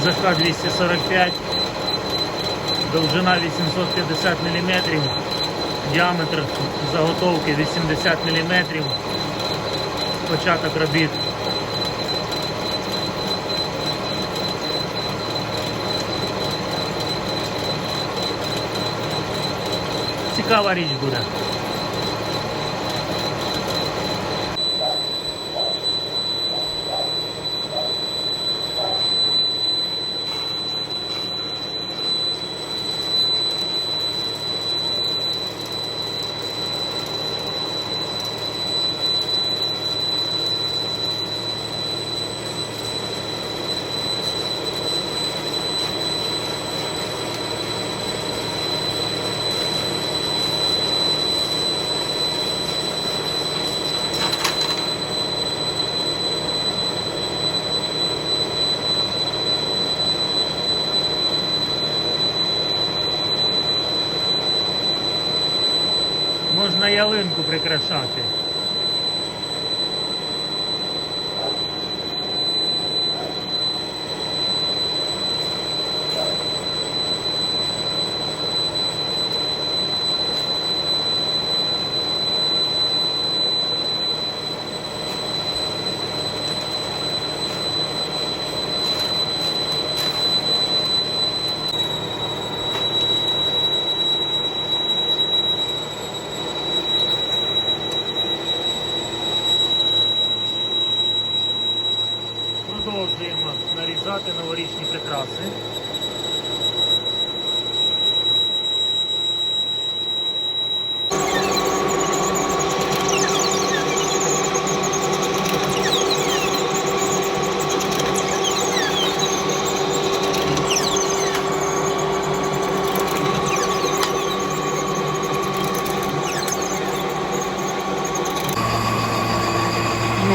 НЗК 245, довжина 850 мм, діаметр заготовки 80 мм, початок робіт. Цікава річ буде.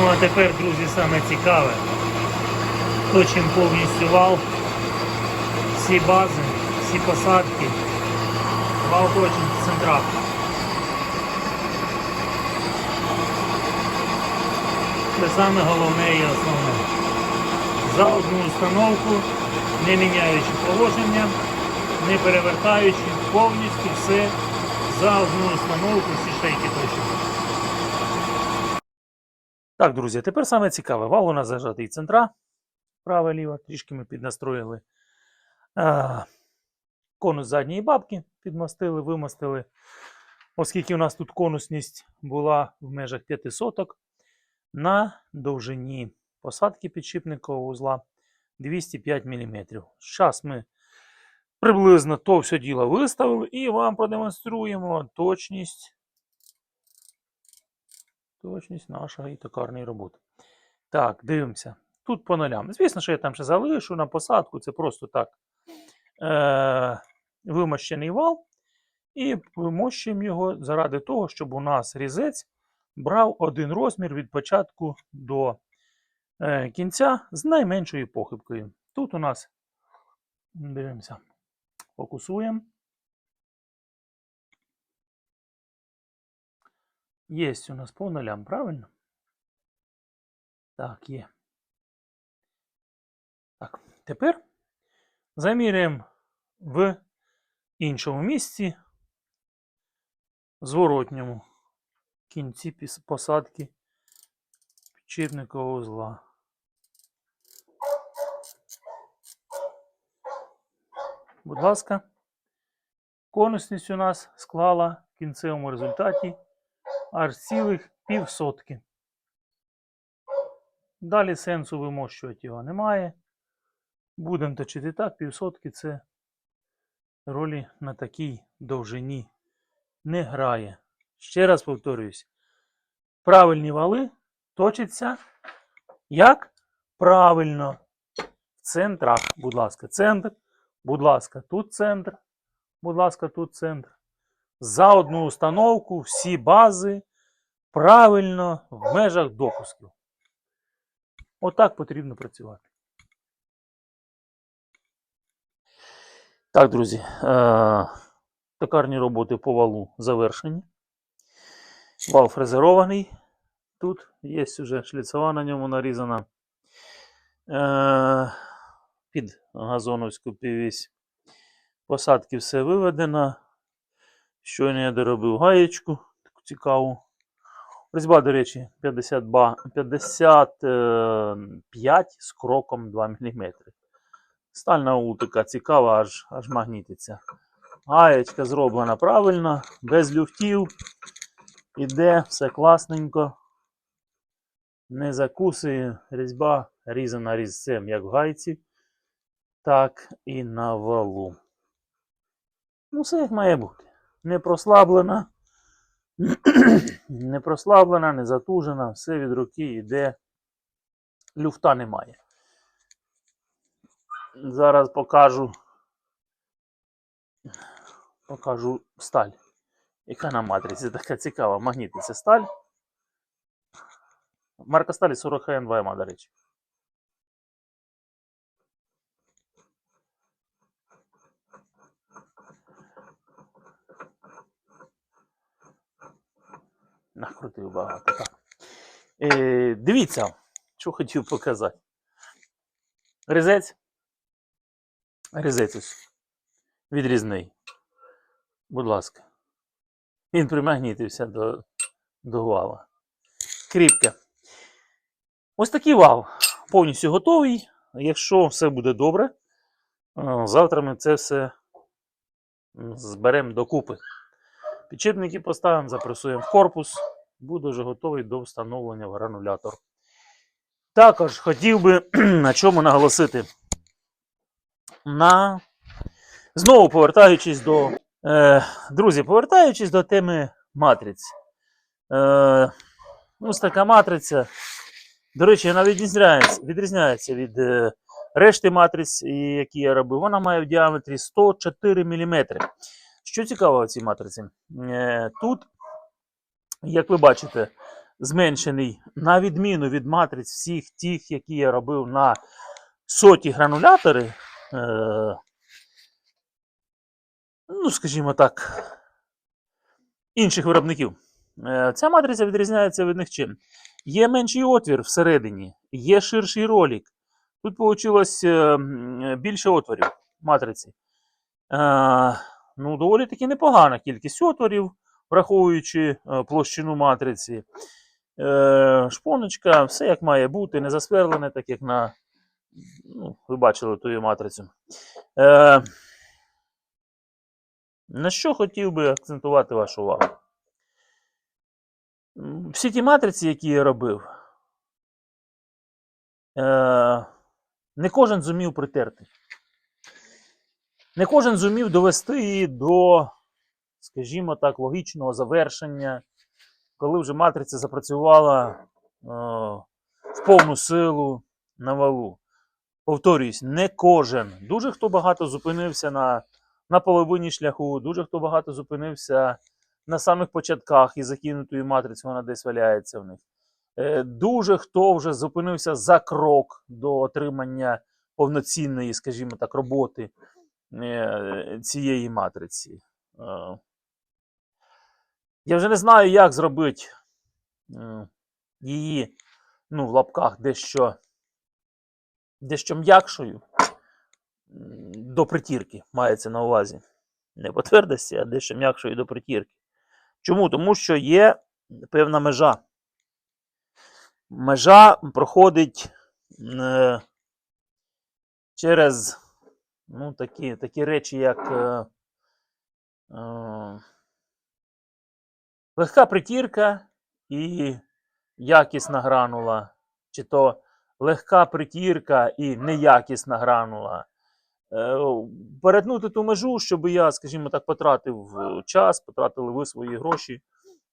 Ну а тепер, друзі, саме цікаве. Точимо повністю вал, всі бази, всі посадки, вал точимо в центрах. Це саме головне і основне. За одну установку, не міняючи положення, не перевертаючи повністю все за одну установку, всі шейки точимо. Так, друзі, тепер саме цікаве. Вал у нас зажатий центра. Право ліво, трішки ми піднастроїли. А, конус задньої бабки підмастили, вимастили. Оскільки у нас тут конусність була в межах 5 соток, на довжині посадки підшипникового узла 205 мм. Зараз ми приблизно то все діло виставили і вам продемонструємо точність Точність нашої токарної роботи. Так, дивимося. Тут по нулям. Звісно, що я там ще залишу на посадку. Це просто так е- вимощений вал. І вимощуємо його заради того, щоб у нас різець брав один розмір від початку до е- кінця з найменшою похибкою. Тут у нас дивимося, фокусуємо. Есть у нас по нулям, правильно? Так, є. Так, тепер заміряємо в іншому місці, зворотньому кінці посадки підшипникового узла. Будь ласка, конусність у нас склала в кінцевому результаті аж цілих півсотки. Далі сенсу вимощувати його немає. Будемо точити так, півсотки це ролі на такій довжині не грає. Ще раз повторююсь, правильні вали точаться як правильно в центрах. Будь ласка, центр. Будь ласка, тут центр. Будь ласка, тут центр за одну установку всі бази правильно в межах допусків. Отак потрібно працювати. Так, друзі, е- токарні роботи по валу завершені. Вал фрезерований. Тут є вже шліцова на ньому нарізана. Е- під газоновську півісь. Посадки все виведено. Щойно я доробив гаєчку таку цікаву. Різьба, до речі, 50 ба- 55 з кроком 2 мм. Стальна утика цікава, аж, аж магнітиться. Гаєчка зроблена правильно, без люфтів. Іде, все класненько. Не закусує різьба різана різцем, як в гайці, так і на валу. Ну, все як має бути. Не прослаблена, не прослаблена, не затужена, все від руки йде. Люфта немає. Зараз покажу. Покажу сталь. Яка на матриці така цікава, магнітниця сталь. Марка сталі 40 ХН ВМА, до речі. Накрутив багато. Так. Е, дивіться, що хотів показати. Резець. Резець ось. Відрізний. Будь ласка. Він примагнітився до, до вала. Кріпке. Ось такий вал. Повністю готовий. Якщо все буде добре, е, завтра ми це все зберемо докупи. Підчепники поставимо, запресуємо в корпус. Буде вже готовий до встановлення в гранулятор. Також хотів би на чому наголосити. На... Знову повертаючись до. Е, друзі, повертаючись до теми матриць. Е, ось така матриця. До речі, вона відрізняється, відрізняється від е, решти матриць, які я робив. Вона має в діаметрі 104 мм. Що цікаво в цій матриці? Е, тут, як ви бачите, зменшений, на відміну від матриць всіх тих, які я робив на соті гранулятори. Е, ну, скажімо так, інших виробників. Е, Ця матриця відрізняється від них чим? Є менший отвір всередині, є ширший ролик. Тут вийшло більше отворів матриці. Ну, доволі таки непогана кількість отворів, враховуючи е, площину матриці. Е, шпоночка, все як має бути, не засверлене, так як на. Ну, ви бачили ту матрицю. Е, на що хотів би акцентувати вашу увагу? Всі ті матриці, які я робив, е, не кожен зумів притерти. Не кожен зумів довести її до, скажімо так, логічного завершення, коли вже матриця запрацювала е, в повну силу на валу. Повторюсь, не кожен. Дуже хто багато зупинився на, на половині шляху, дуже хто багато зупинився на самих початках і закинутої матриці, вона десь валяється в них. Е, Дуже хто вже зупинився за крок до отримання повноцінної, скажімо так, роботи цієї матриці. Е, Я вже не знаю, як зробити е, її ну, в лапках дещо, дещо м'якшою до притірки, мається на увазі. Не по твердості, а дещо м'якшою до притірки. Чому? Тому що є певна межа. Межа проходить е, через ну, такі, такі речі, як е, е, легка притірка і якісна гранула, чи то легка притірка і неякісна гранула. Е, перетнути ту межу, щоб я, скажімо так, потратив е, час, потратили ви свої гроші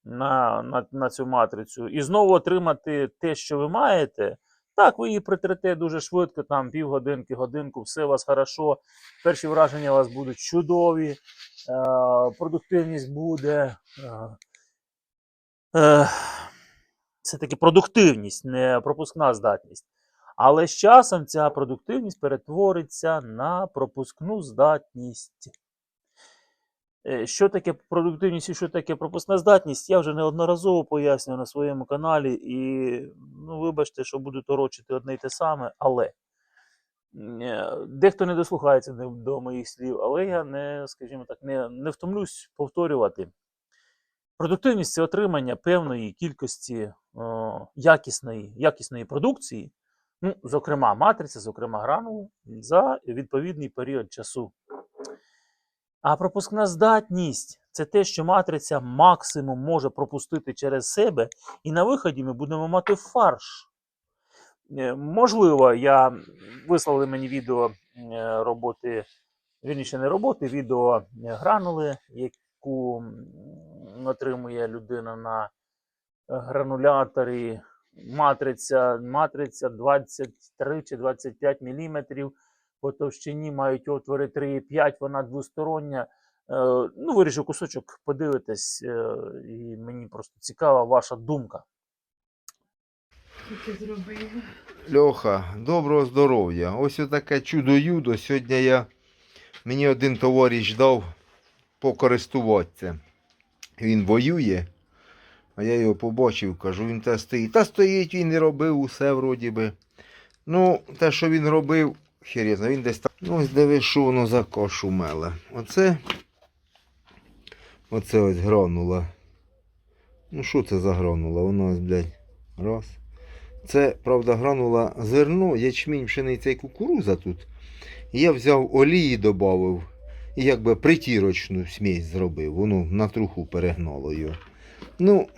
на, на, на цю матрицю, і знову отримати те, що ви маєте. Так, ви її притрете дуже швидко, там півгодинки, годинку, все у вас хорошо. Перші враження у вас будуть чудові, е, продуктивність буде. Е, е, це таки продуктивність, не пропускна здатність. Але з часом ця продуктивність перетвориться на пропускну здатність. Е, Що таке продуктивність і що таке пропускна здатність, я вже неодноразово пояснюю на своєму каналі. І ну, вибачте, що буду торочити одне й те саме, але е, дехто не дослухається до- моїх слів, але я не, скажімо так, не, не втомлюсь повторювати. Продуктивність це отримання певної кількості о, якісної, якісної продукції, ну, зокрема матриці, зокрема гранули, за відповідний період часу. А пропускна здатність це те, що матриця максимум може пропустити через себе, і на виході ми будемо мати фарш. Е, Можливо, я вислали мені відео роботи, вірніше не роботи, відео е, гранули, яку отримує людина на грануляторі. Матриця, матриця 23 чи 25 мм по товщині мають отвори 3,5, вона двостороння. Е, Ну, виріжу кусочок, подивитись, е, і мені просто цікава ваша думка. Що ти зробив? Льоха, доброго здоров'я. Ось отаке чудо-юдо. Сьогодні я мені один товариш дав покористуватися. Він воює, а я його побачив, кажу, він те стоїть. Та стоїть, він і робив усе вроді би. Ну, те, що він робив, хер він десь там. Ну, ось диви, що воно за кошу меле. Оце. Оце ось гранула. Ну, що це за гранула? Воно ось, блядь, раз. Це, правда, гранула зерно, ячмінь, пшениця і кукуруза тут. Я взяв олії, додав і якби притірочну смесь зробив. Воно на труху перегнало його. Ну,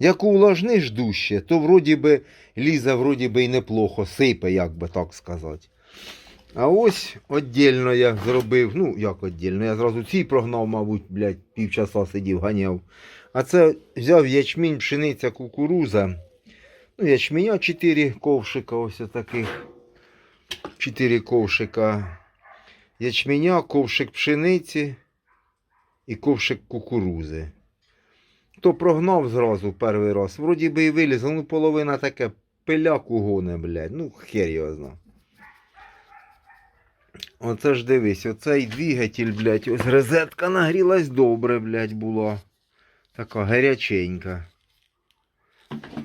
як увлажниш дужче, то вроді би ліза вроді би і неплохо сипе, як би так сказати. А ось віддільно я зробив, ну як віддільно, я зразу ці прогнав, мабуть, блядь, півчаса сидів, ганяв. А це взяв ячмінь, пшениця, кукуруза. Ну, ячменя 4 ковшика, ось таких. 4 ковшика ячменя, ковшик пшениці і ковшик кукурузи. То прогнав зразу перший раз. Вроді би і вилізло, ну половина таке пиляку гоне, блядь. Ну, хер його зна. Оце ж дивись, оцей двигатель, блядь, ось розетка нагрілась добре, блядь, була. Така гаряченька.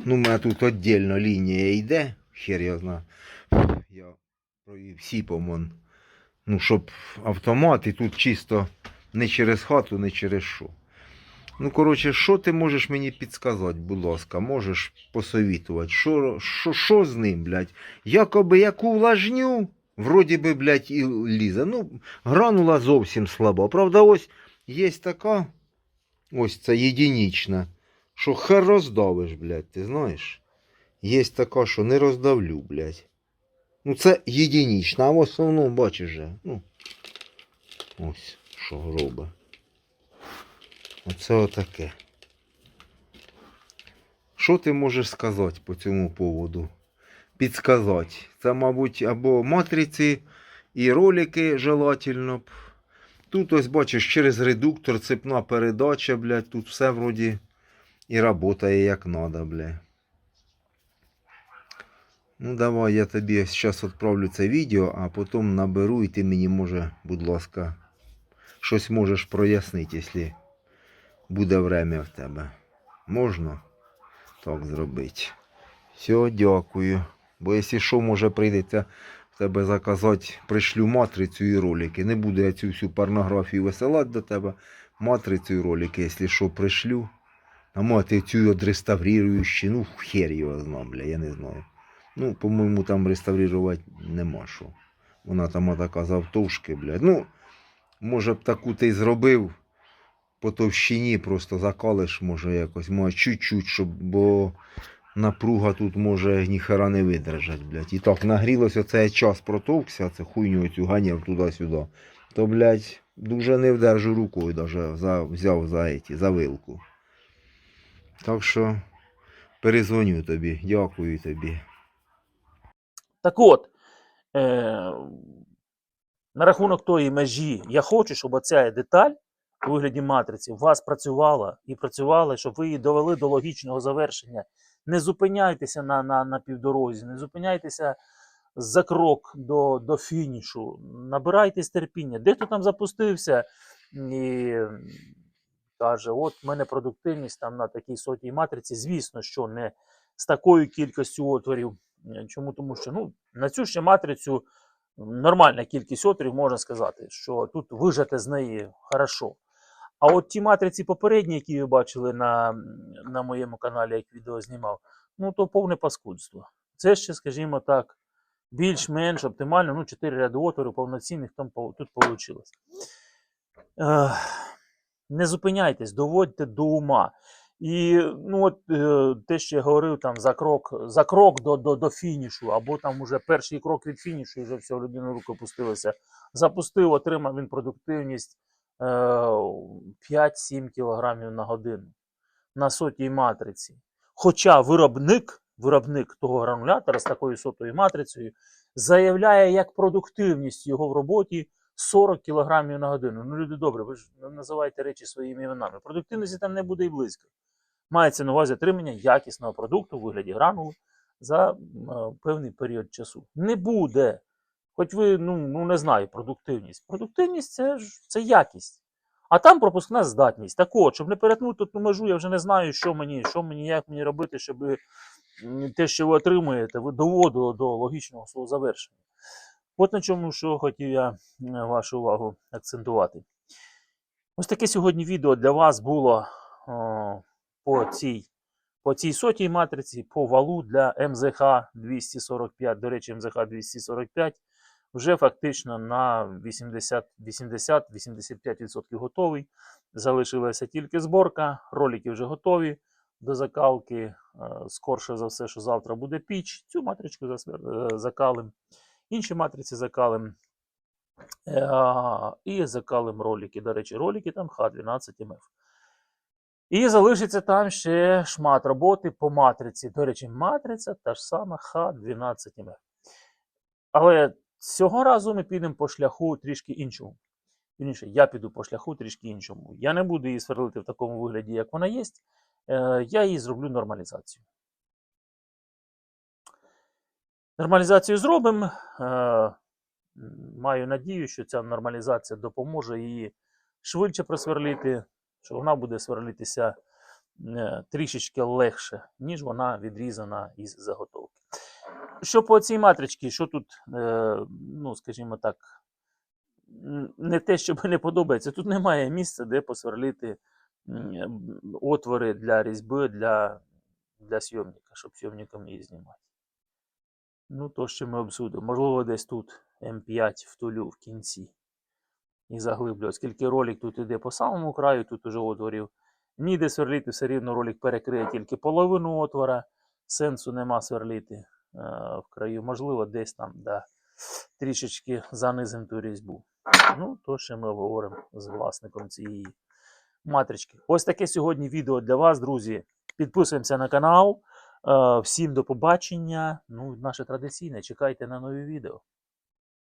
Ну, у мене тут віддільно лінія йде, хер я знаю. Я провів сіпом. Ну, щоб автомат, і тут чисто не через хату, не через що. Ну, коротше, що ти можеш мені підсказати, будь ласка, можеш посовітувати, що, що, що з ним, блядь? Якоби яку влажню, вроді би, блядь, і лізе. Ну, гранула зовсім слаба. Правда, ось є така, ось це єдинічна що хер роздавиш, блядь, ти знаєш? Є така, що не роздавлю, блядь. Ну це єдинічна, а в основному бачиш же. Ну, ось що робить. Оце отаке. Що ти можеш сказати по цьому поводу? Підсказати. Це, мабуть, або матриці і ролики желательно б. Тут ось бачиш через редуктор, цепна передача, блядь, тут все вроді і работає як надо, бля. Ну давай я тобі зараз відправлю це відео, а потім наберу і ти мені може, будь ласка, щось можеш прояснити, якщо буде время в тебе. Можна так зробити. Все, дякую. Бо якщо що, може прийдеться в тебе заказати, пришлю матрицю і ролики. Не буду я цю всю порнографію висилати до тебе. Матрицю і ролики, якщо що, пришлю. А може цю відреставрируючи, ну хер його знав, бля, я не знаю. Ну, по-моєму, там реставрувати нема що. Вона там отака завтовшки, блядь. Ну, може б таку ти зробив по товщині, просто закалиш, може якось, може чуть-чуть, щоб, бо напруга тут може ніхера не видержать, блядь. І так нагрілося цей час протовкся, це хуйню цю ганяв туди-сюди. То, блядь, дуже не вдержу рукою, даже за, взяв за, еті, за вилку. Так що перезвоню тобі, дякую тобі. Так от, е, на рахунок тої межі, я хочу, щоб оця деталь у вигляді матриці у вас працювала і працювала, щоб ви її довели до логічного завершення. Не зупиняйтеся на, на, на півдорозі, не зупиняйтеся за крок до, до фінішу. Набирайтесь терпіння. Дехто там запустився і каже: от в мене продуктивність там на такій сотій матриці. Звісно, що не з такою кількістю отворів. Чому? Тому що ну, на цю ще матрицю нормальна кількість отворів, можна сказати, що тут вижати з неї хорошо. А от ті матриці попередні, які ви бачили на, на моєму каналі, як відео знімав, ну то повне паскудство. Це ще, скажімо так, більш-менш оптимально, ну, 4 ряди отворів повноцінних там тут вийшло. Не зупиняйтесь, доводьте до ума. І ну, от, е, те, що я говорив там за крок, за крок до, до, до фінішу, або там уже перший крок від фінішу, і вже все, людина руки опустилася. Запустив, отримав він продуктивність 5-7 кг на годину на сотій матриці. Хоча виробник, виробник того гранулятора з такою сотою матрицею заявляє як продуктивність його в роботі 40 кг на годину. Ну, люди добре, ви ж називаєте речі своїми іменами. Продуктивності там не буде і близько. Мається на увазі отримання якісного продукту у вигляді гранулу за е, певний період часу. Не буде. Хоч ви ну, ну не знаю, продуктивність. Продуктивність це це якість. А там пропускна здатність. Так от, щоб не перетнути ту межу, я вже не знаю, що мені, що мені, як мені робити, щоб те, що ви отримуєте, ви доводило до логічного свого завершення. От на чому що хотів я вашу увагу акцентувати. Ось таке сьогодні відео для вас було о, по, цій, по цій сотій матриці, по валу для МЗХ 245. До речі, МЗХ 245 вже фактично на 80 80-85% готовий. Залишилася тільки зборка, ролики вже готові до закалки. Е, Скорше за все, що завтра буде піч. Цю матричку е, закалим. Інші матриці закалим. Е, І закалим ролики. До речі, ролики там Х12МФ. І залишиться там ще шмат роботи по матриці. До речі, матриця та ж сама Х12МФ. Але цього разу ми підемо по шляху трішки іншому. Вірніше, я піду по шляху трішки іншому. Я не буду її сверлити в такому вигляді, як вона є. Е, Я її зроблю нормалізацію. Нормалізацію зробимо. Е, Маю надію, що ця нормалізація допоможе її швидше просверлити, що вона буде сверлитися е, трішечки легше, ніж вона відрізана із заготовки. Що по цій матричці, що тут, е, ну, скажімо так, не те, що мені подобається, тут немає місця, де посверлити отвори для різьби для, для зйомника, щоб зйомником її знімати. Ну, то, що ми обсудимо. Можливо, десь тут М5 втулю в кінці і заглиблю. Оскільки ролик тут іде по самому краю, тут уже отворів. Ніде сверлити, все рівно ролик перекриє тільки половину отвора. Сенсу нема сверлити е, в краю. Можливо, десь там да, трішечки занизимо ту різьбу. Ну, то ще ми обговоримо з власником цієї матрички. Ось таке сьогодні відео для вас, друзі. Підписуємося на канал. Е, Всім до побачення. Ну, наше традиційне. Чекайте на нові відео.